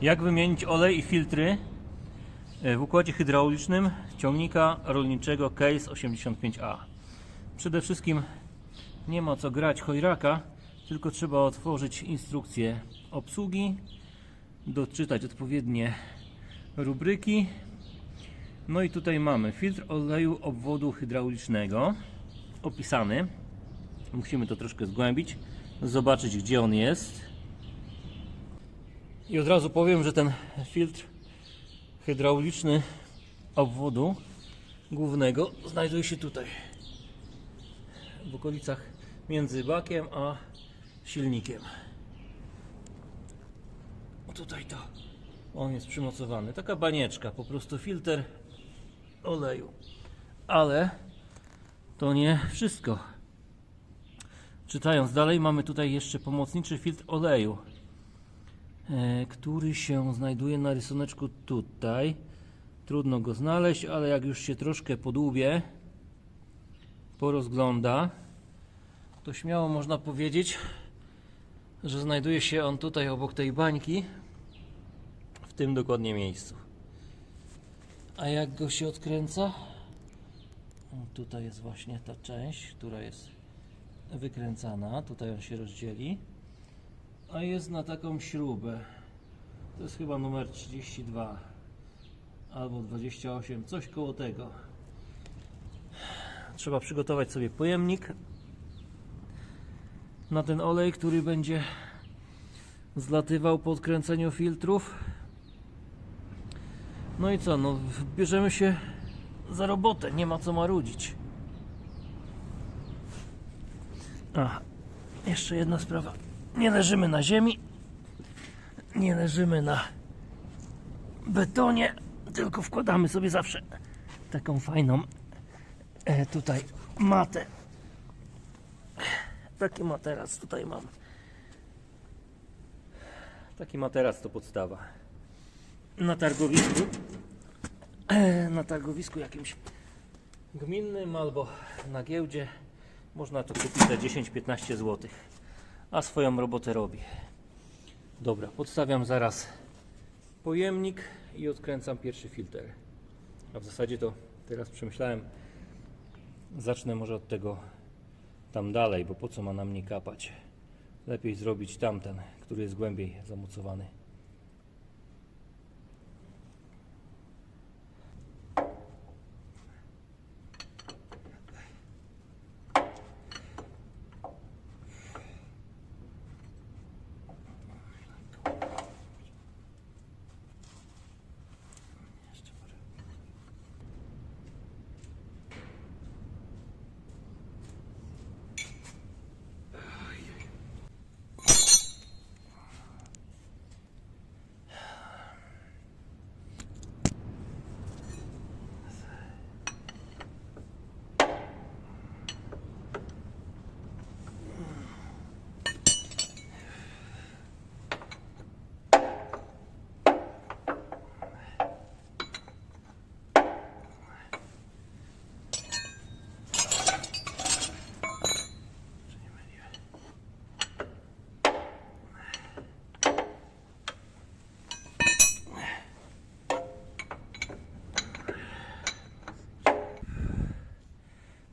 Jak wymienić olej i filtry e, w układzie hydraulicznym ciągnika rolniczego Case 85A? Przede wszystkim nie ma co grać chojraka, tylko trzeba otworzyć instrukcję obsługi, doczytać odpowiednie rubryki. No i tutaj mamy filtr oleju obwodu hydraulicznego opisany. Musimy to troszkę zgłębić, zobaczyć gdzie on jest. I od razu powiem, że ten filtr hydrauliczny obwodu głównego znajduje się tutaj w okolicach między bakiem a silnikiem. Tutaj to on jest przymocowany. Taka banieczka, po prostu filtr oleju. Ale to nie wszystko. Czytając dalej, mamy tutaj jeszcze pomocniczy filtr oleju, który się znajduje na rysuneczku tutaj. Trudno go znaleźć, ale jak już się troszkę podłubie, porozgląda, to śmiało można powiedzieć, że znajduje się on tutaj obok tej bańki, w tym dokładnie miejscu. A jak go się odkręca? Tutaj jest właśnie ta część, która jest wykręcana. Tutaj on się rozdzieli. A jest na taką śrubę. To jest chyba numer 32 albo 28, coś koło tego. Trzeba przygotować sobie pojemnik na ten olej, który będzie zlatywał po odkręceniu filtrów. No i co, no bierzemy się za robotę, nie ma co marudzić. A, jeszcze jedna sprawa. Nie leżymy na ziemi, nie leżymy na betonie, tylko wkładamy sobie zawsze taką fajną e, tutaj matę. Taki materac tutaj mam. Taki materac to podstawa. Na targowisku e, na targowisku jakimś gminnym albo na giełdzie można to kupić za 10-15 zł. A swoją robotę robi. Dobra, podstawiam zaraz pojemnik i odkręcam pierwszy filtr. A w zasadzie to teraz przemyślałem, zacznę może od tego tam dalej, bo po co ma na mnie kapać? Lepiej zrobić tamten, który jest głębiej zamocowany.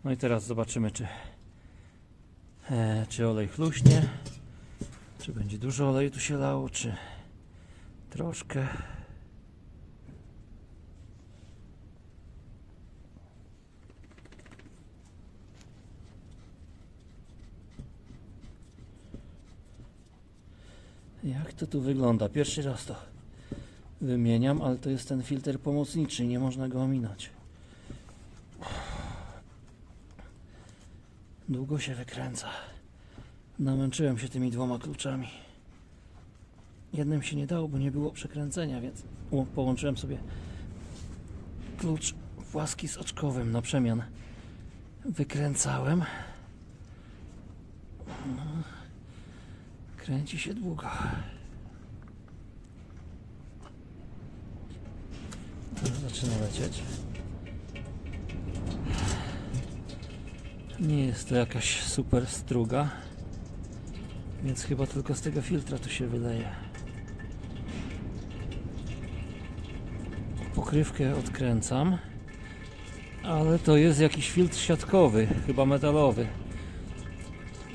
No i teraz zobaczymy, czy, e, czy olej chluśnie, czy będzie dużo oleju tu się lało, czy troszkę. Jak to tu wygląda? Pierwszy raz to wymieniam, ale to jest ten filtr pomocniczy, nie można go ominąć. Długo się wykręca. Namęczyłem się tymi dwoma kluczami. Jednym się nie dało, bo nie było przekręcenia, więc połączyłem sobie klucz płaski z oczkowym na przemian. Wykręcałem. No. Kręci się długo. Zaczyna lecieć. Nie jest to jakaś super struga, więc chyba tylko z tego filtra tu się wyleje. pokrywkę odkręcam. Ale to jest jakiś filtr siatkowy, chyba metalowy.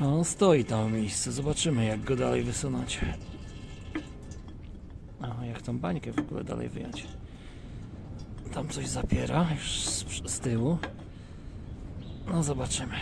A on stoi tam w miejscu. Zobaczymy jak go dalej wysunąć. A jak tą bańkę w ogóle dalej wyjąć. Tam coś zapiera już z, z tyłu. No zobaczymy.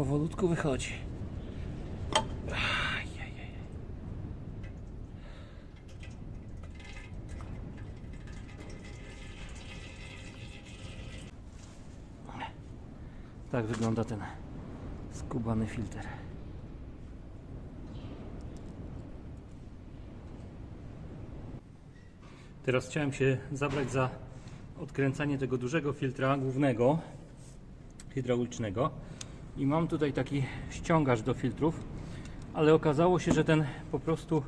Powolutku wychodzi. Tak wygląda ten skubany filtr. Teraz chciałem się zabrać za odkręcanie tego dużego filtra głównego hydraulicznego i mam tutaj taki ściągacz do filtrów, ale okazało się, że ten po prostu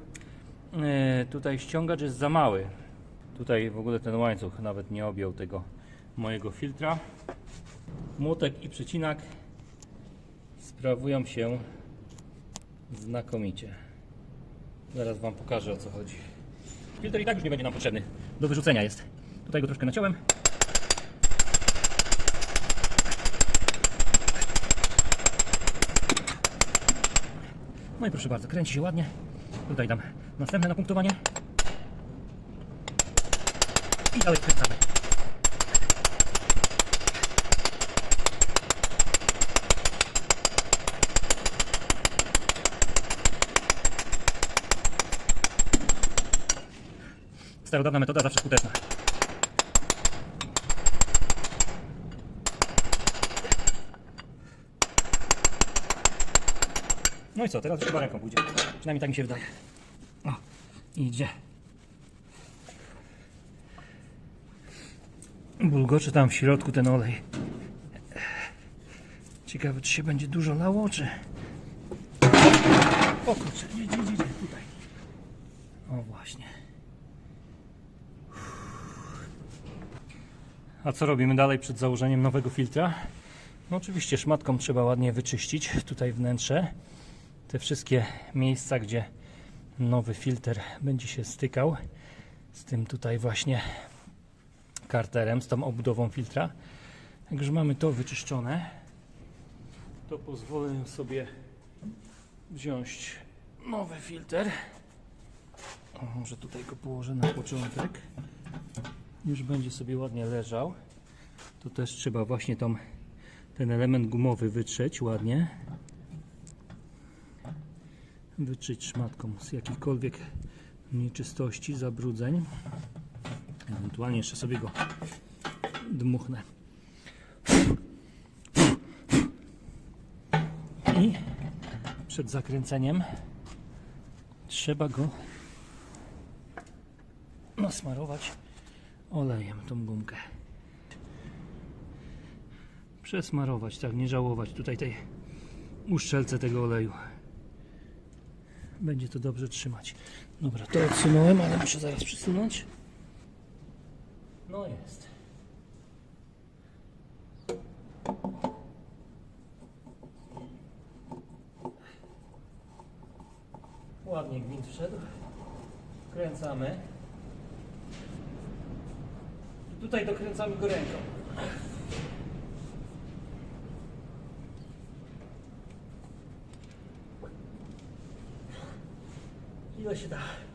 e, tutaj ściągacz jest za mały. Tutaj w ogóle ten łańcuch nawet nie objął tego mojego filtra. Młotek i przecinak sprawują się znakomicie. Zaraz Wam pokażę o co chodzi. Filtr i tak już nie będzie nam potrzebny. Do wyrzucenia jest. Tutaj go troszkę naciąłem. No i proszę bardzo, kręci się ładnie. Tutaj dam następne napunktowanie. I dalej kręcamy. Starodawna metoda zawsze skuteczna. No i co, teraz już chyba ręką pójdzie. Przynajmniej tak mi się wydaje. O, idzie. Bulgocze tam w środku ten olej. Ciekawe, czy się będzie dużo lało, czy... O kurczę, tutaj. O właśnie. A co robimy dalej przed założeniem nowego filtra? No oczywiście szmatką trzeba ładnie wyczyścić tutaj wnętrze. Te wszystkie miejsca, gdzie nowy filtr będzie się stykał z tym tutaj właśnie karterem, z tą obudową filtra. Już mamy to wyczyszczone, to pozwolę sobie wziąć nowy filtr. Może tutaj go położę na początek. Już będzie sobie ładnie leżał. To też trzeba właśnie tą, ten element gumowy wytrzeć ładnie. Wytrzeć szmatką z jakichkolwiek nieczystości, zabrudzeń. Ewentualnie jeszcze sobie go dmuchnę. I przed zakręceniem trzeba go nasmarować olejem tą gumkę. Przesmarować, tak, nie żałować tutaj tej uszczelce tego oleju. Będzie to dobrze trzymać. Dobra, to odsunąłem, ale muszę zaraz przesunąć. No jest. Ładnie gwint wszedł. Kręcamy. I tutaj dokręcamy go ręką. よしだ。